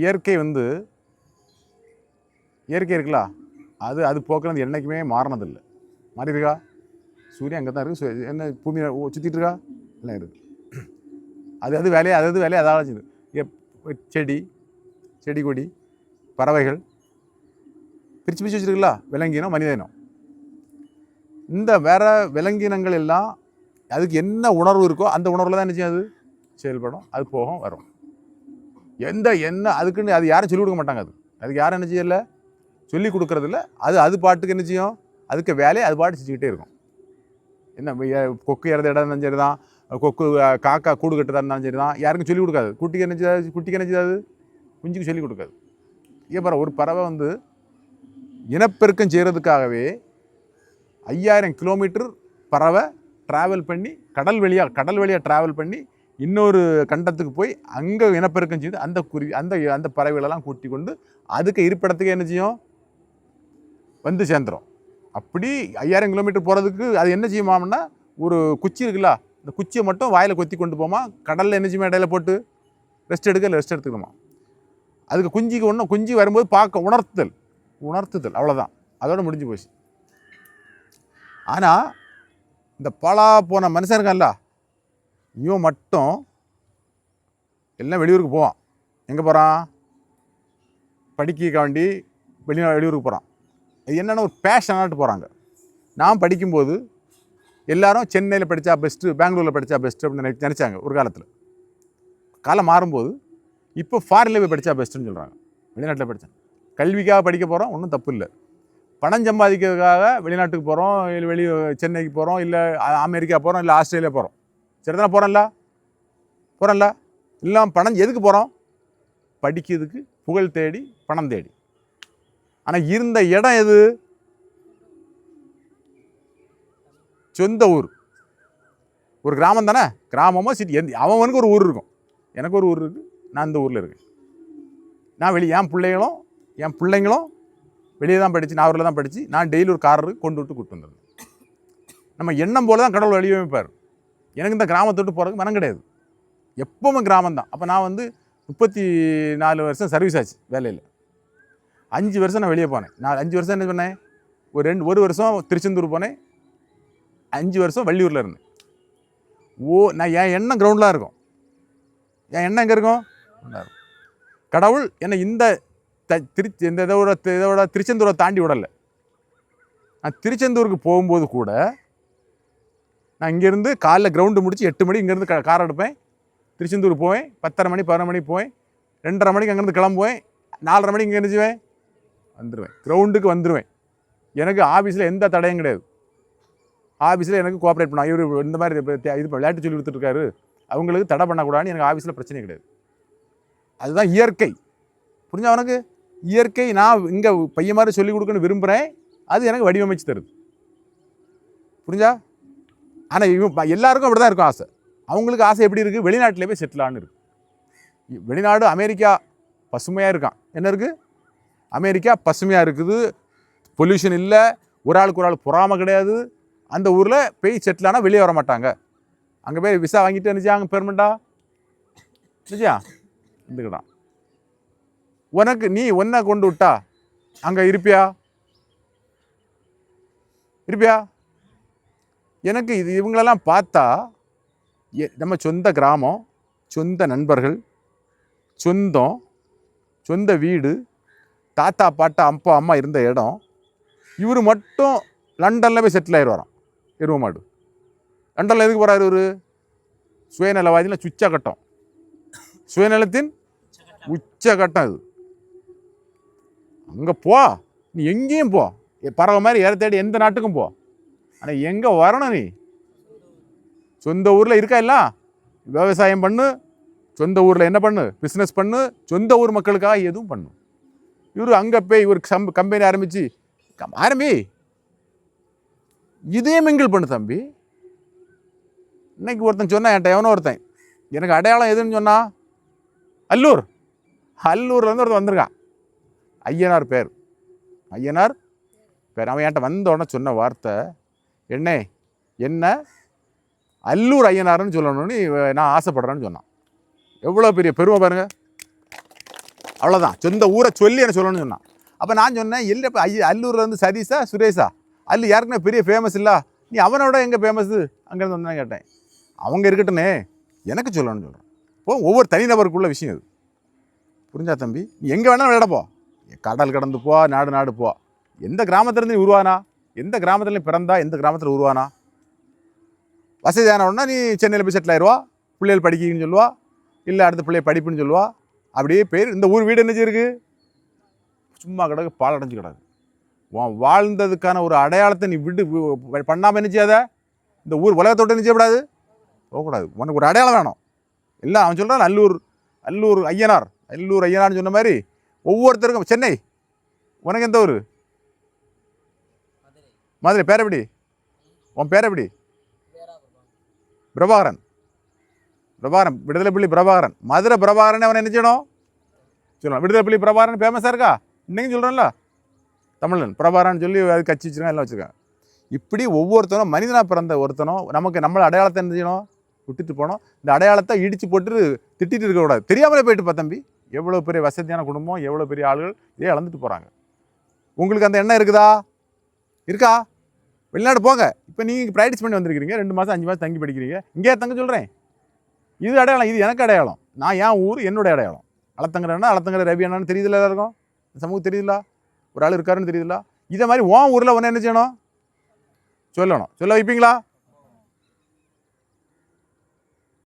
இயற்கை வந்து இயற்கை இருக்குல்ல? அது அது போக்குறது என்றைக்குமே மாறினதில்லை. மாறி இருக்கா? சூரியன் அங்கே தான் இருக்குது என்ன பூமி சுற்றிட்டு இருக்கா? எல்லாம் இருக்கு. அது அது வேலையை அது அது வேலையை? அதாவது செய்யுது. எப் செடி செடி கொடி பறவைகள் பிரித்து பிரித்து வச்சுருக்குல்ல? விலங்கினம் மனிதனம். இந்த வேறு விலங்கினங்கள் எல்லாம் அதுக்கு என்ன உணர்வு இருக்கோ அந்த உணர்வில் தான் என்ன செய்யும் அது? செயல்படும். அது போகும் வரும். எந்த என்ன அதுக்குன்னு அது யாரும் சொல்லிக் கொடுக்க மாட்டாங்க அது. அதுக்கு யாரும் என்ன செய்யல? சொல்லி கொடுக்குறதில்ல. அது அது பாட்டுக்கு என்ன செய்யும்? அதுக்கு வேலையை அது பாட்டு செஞ்சுக்கிட்டே இருக்கும். என்ன கொக்கு இறந்த இடம் இருந்தாலும் சரி தான் கொக்கு காக்கா கூடு கட்டுறதா இருந்தாலும் சரி தான் யாருக்கும் சொல்லிக் கொடுக்காது. குட்டிக்கு என்ன செய்யாது? குட்டிக்கு என்ன செய்யாது? குஞ்சுக்கு சொல்லிக் கொடுக்காது. ஏன் பாரு ஒரு பறவை வந்து இனப்பெருக்கம் செய்கிறதுக்காகவே ஐயாயிரம் கிலோமீட்டர் பறவை ட்ராவல் பண்ணி கடல் வழியாக கடல் வழியாக ட்ராவல் பண்ணி இன்னொரு கண்டத்துக்கு போய் அங்கே இனப்பெருக்கம் செய்து அந்த குருவி அந்த அந்த பறவைகளெல்லாம் கூட்டி கொண்டு அதுக்கு இருப்பிடத்துக்கு என்ன செய்யும்? வந்து சேர்ந்துரும். அப்படி ஐயாயிரம் கிலோமீட்டர் போகிறதுக்கு அது என்ன செய்யுமாம்னா ஒரு குச்சி இருக்குல்ல இந்த குச்சியை மட்டும் வாயில் கொத்தி கொண்டு போமா கடலில் என்ன செய்யுமா இடையில போட்டு ரெஸ்ட் எடுக்க இல்லை ரெஸ்ட் எடுத்துக்கணுமா? அதுக்கு குஞ்சிக்கு ஒன்றும் குஞ்சு வரும்போது பார்க்க உணர்த்துதல் உணர்த்துதல் அவ்வளோதான் அதோடு முடிஞ்சு போச்சு. ஆனால் இந்த பலா போன மனுஷன் இருக்கான்ல இவன் மட்டும் எல்லாம் வெளியூருக்கு போவான். எங்கே போகிறான் படிக்க வேண்டி வெளி வெளியூருக்கு போகிறான் இது என்னென்னா ஒரு பேஷனாட்டு போகிறாங்க நான் படிக்கும்போது எல்லாரும் சென்னையில் படித்தா பெஸ்ட்டு பெங்களூரில் படித்தா பெஸ்ட்டு அப்படின்னு நினை- நினச்சாங்க ஒரு காலத்தில். காலம் மாறும்போது இப்போ ஃபாரினில் போய் படித்தா பெஸ்ட்டுன்னு சொல்கிறாங்க வெளிநாட்டில் படித்தேன் கல்விக்காக படிக்க போகிறோம் ஒன்றும் தப்பு இல்லை. பணம் சம்பாதிக்கிறதுக்காக வெளிநாட்டுக்கு போகிறோம் இல்லை வெளி சென்னைக்கு போகிறோம் இல்லை அமெரிக்கா போகிறோம் இல்லை ஆஸ்திரேலியா போகிறோம் சரி போகிறோம்ல போகிறோம்ல எல்லாம் பணம் எதுக்கு போகிறோம் படிக்கிறதுக்கு புகழ் தேடி பணம் தேடி. ஆனால் இருந்த இடம் எது? சொந்த ஊர் ஒரு கிராமம் தானே? கிராமமோ சிட்டி எந்த அவனுக்கு ஒரு ஊர் இருக்கும். எனக்கு ஒரு ஊர் இருக்குது நான் இந்த ஊரில் இருக்கேன். நான் வெளியே என் பிள்ளைகளும் என் பிள்ளைங்களும் வெளியே தான் படித்து நான் ஊரில் தான் படித்து நான் டெய்லி ஒரு காரருக்கு கொண்டு விட்டு கூட்டு வந்துருந்தேன் நம்ம எண்ணம் போல தான் கடவுள் வடிவமைப்பார் எனக்கு இந்த கிராமத்தை விட்டு போகிறதுக்கு மனம் கிடையாது. எப்பவுமே கிராமம் தான் அப்போ நான் வந்து முப்பத்தி நாலு வருஷம் சர்வீஸ் ஆச்சு வேலையில். அஞ்சு வருஷம் நான் வெளியே போனேன். நான் அஞ்சு வருஷம் என்ன பண்ணேன்? ஒரு ரெண்டு ஒரு வருஷம் திருச்செந்தூர் போனேன். அஞ்சு வருஷம் வள்ளியூரில் இருந்தேன். ஓ நான் என் எண்ணம் கிரவுண்டில் இருக்கும். என் எண்ணம் எங்கே இருக்கும். கடவுள் என்னை இந்த த திருச்சி இந்த இதோட இதோட திருச்செந்தூரை தாண்டி விடலை. நான் திருச்செந்தூருக்கு போகும்போது கூட நான் இங்கேருந்து காலைல கிரவுண்டு முடிச்சு எட்டு மணி இங்கேருந்து க கார் எடுப்பேன். திருச்செந்தூர் போவேன். பத்தரை மணி பதினொரு மணிக்கு போவேன். ரெண்டரை மணிக்கு அங்கேருந்து கிளம்புவேன். நாலரை மணிக்கு இங்கே இருந்துச்சுவேன் வந்துடுவேன் கிரவுண்டுக்கு வந்துடுவேன் எனக்கு ஆஃபீஸில் எந்த தடையும் கிடையாது. ஆஃபீஸில் எனக்கு கோஆப்ரேட் பண்ணா இவர் இந்த மாதிரி இது விளையாட்டு சொல்லி கொடுத்துட்ருக்காரு அவங்களுக்கு தடை பண்ணக்கூடாதுன்னு எனக்கு ஆஃபீஸில் பிரச்சனை கிடையாது. அதுதான் இயற்கை. புரிஞ்சா உனக்கு? இயற்கை நான் இங்கே பையன் மாதிரி சொல்லிக் கொடுக்கணும்னு விரும்புகிறேன் அது எனக்கு வடிவமைச்சு தருது. புரிஞ்சா? ஆனால் இவன் எல்லாருக்கும் அப்படி தான் இருக்கும் ஆசை. அவங்களுக்கு ஆசை எப்படி இருக்குது வெளிநாட்டிலே போய் செட்டில் ஆன்னு வெளிநாடு அமெரிக்கா பசுமையாக இருக்கான். என்ன இருக்குது அமெரிக்கா பசுமையாக இருக்குது. பொல்யூஷன் இல்லை. ஒரு ஆளுக்கு ஒரு ஆள் பொறாமை கிடையாது. அந்த ஊரில் போய் செட்டில் ஆனால் வெளியே வர மாட்டாங்க அங்கே போய் விசா வாங்கிட்டு இருந்துச்சு அங்கே பெர்மனண்டா இருந்துச்சா இருந்துக்கிட்டான். உனக்கு நீ ஒன்றை கொண்டு விட்டா? அங்கே இருப்பியா? இருப்பியா? எனக்கு இது இவங்களெல்லாம் பார்த்தா எ- நம்ம சொந்த கிராமம் சொந்த நண்பர்கள் சொந்தம் சொந்த வீடு தாத்தா பாட்டா அப்பா அம்மா இருந்த இடம். இவர் மட்டும் லண்டனில் போய் செட்டில் ஆயிடுவாராம் எருவ மாடு. லண்டனில் எதுக்கு போகிறார் இவர்? சுயநலவாதியில் சுச்ச கட்டம் சுயநலத்தின் உச்சகட்டம் இது. அங்கே போ. நீ எங்கேயும் போ. எ- பறவை மாதிரி ஏற தேடி எந்த நாட்டுக்கும் போ. ஆனால் எங்கே வரணும் நீ? சொந்த ஊரில் இருக்கா இல்ல? விவசாயம் பண்ணு சொந்த ஊரில் என்ன பண்ணு? பிஸ்னஸ் பண்ணு சொந்த ஊர் மக்களுக்காக எதுவும் பண்ணு. இவர் அங்கே போய் இவர் சம் கம்பெனி ஆரம்பித்து ஆரம்பி. இதே மிங்கிள் பண்ணு தம்பி. இன்னைக்கு ஒருத்தன் சொன்னான் என்கிட்ட எவனோ ஒருத்தன். எனக்கு அடையாளம் எதுன்னு சொன்னா அல்லூர். அல்லூர்லேருந்து ஒருத்தன் வந்திருக்கான். ஐயனார் பேர். ஐயனார் பேர். அவன் என்கிட்ட வந்த உடனே சொன்ன வார்த்தை என்னே? என்ன? அல்லூர் ஐயனார்னு சொல்லணும்னு நான் ஆசைப்படுறேன்னு சொன்னான். எவ்வளோ பெரிய பெருமை பாருங்கள் அவ்வளோதான் சொந்த ஊரை சொல்லி என்ன சொல்லணும்னு சொன்னான். அப்போ நான் சொன்னேன் இல்லை இப்போ ஐயா அல்லூர்லேருந்து சதீஷா சுரேஷா? அல்லு யாருக்குமே பெரிய ஃபேமஸ் இல்லை. நீ அவனோட எங்கே ஃபேமஸு அங்கேருந்து வந்தேன் கேட்டேன். அவங்க இருக்கட்டும்னே எனக்கு சொல்லணும்னு சொல்கிறேன் இப்போ ஒவ்வொரு தனிநபருக்குள்ள விஷயம் இது. புரிஞ்சா தம்பி? நீ எங்கே வேணாலும் விளையாட போ. கடல் கடந்து போ நாடு நாடு போ. எந்த கிராமத்துலேருந்து நீ உருவானா? எந்த கிராமத்துலேயும் பிறந்தா எந்த கிராமத்தில் உருவானா? வசதியான உடனே நீ சென்னையில் போய் செட்டில் ஆயிடுவா பிள்ளைகள் படிக்கின்னு சொல்லுவா. இல்லை அடுத்த பிள்ளைய படிப்புன்னு சொல்லுவா. அப்படியே பேர் இந்த ஊர் வீடு என்ன இருக்கு? சும்மா கிடக்கு பாலடைஞ்சு கிடக்கு. வாழ்ந்ததுக்கான ஒரு அடையாளத்தை நீ விட்டு பண்ணாமல் என்ன செய்யாத இந்த ஊர் உலகத்தோட்ட என்ன செய்யக்கூடாது போகக்கூடாது. உனக்கு ஒரு அடையாளம் வேணும். இல்லை அவன் சொல்கிறான் அல்லூர் அல்லூர் ஐயனார். அல்லூர் ஐயனார்னு சொன்ன மாதிரி ஒவ்வொருத்தருக்கும் சென்னை உனக்கு எந்த ஊர்? மதுரை பேர் எப்படி? உன் பேர் எப்படி? பிரபாகரன். பிரபாகரன் விடுதலை புள்ளி பிரபாகரன். மதுரை பிரபாகரன் அவன் என்ன செய்யணும் சொல்லலாம் விடுதலை புள்ளி பிரபாகரன் ஃபேமஸாக இருக்கா? இன்னைக்கும் சொல்கிறேன்ல தமிழன் பிரபாகரன் சொல்லி அது கட்சி வச்சுருக்கான் எல்லாம் வச்சுருக்காங்க இப்படி ஒவ்வொருத்தனும் மனிதனாக பிறந்த ஒருத்தனும் நமக்கு நம்மளை அடையாளத்தை என்ன செய்யணும்? விட்டுட்டு போனோம் இந்த அடையாளத்தை இடித்து போட்டு திட்டிட்டு இருக்கக்கூடாது தெரியாமலே போயிட்டு பா தம்பி. எவ்வளோ பெரிய வசதியான குடும்பம் எவ்வளோ பெரிய ஆளுகள் இதே இழந்துட்டு போகிறாங்க உங்களுக்கு அந்த எண்ணம் இருக்குதா? இருக்கா? வெளிநாடு போங்க. இப்போ நீங்கள் ப்ராக்டிஸ் பண்ணி வந்திருக்கிறீங்க. ரெண்டு மாதம் அஞ்சு மாதம் தங்கி படிக்கிறீங்க. இங்கேயே தங்க சொல்கிறேன் இது அடையாளம். இது எனக்கு அடையாளம். நான் என் ஊர் என்னோட அடையாளம். அளத்தங்கரன்னா அளத்தங்கர ரவி என்னன்னு தெரியுதுல எல்லாருக்கும்? சமூகம் தெரியுதுல ஒரு ஆள் இருக்காருன்னு தெரியுதுல இதை மாதிரி உன் ஊரில் ஒன்று என்ன செய்யணும்? சொல்லணும். சொல்ல வைப்பீங்களா?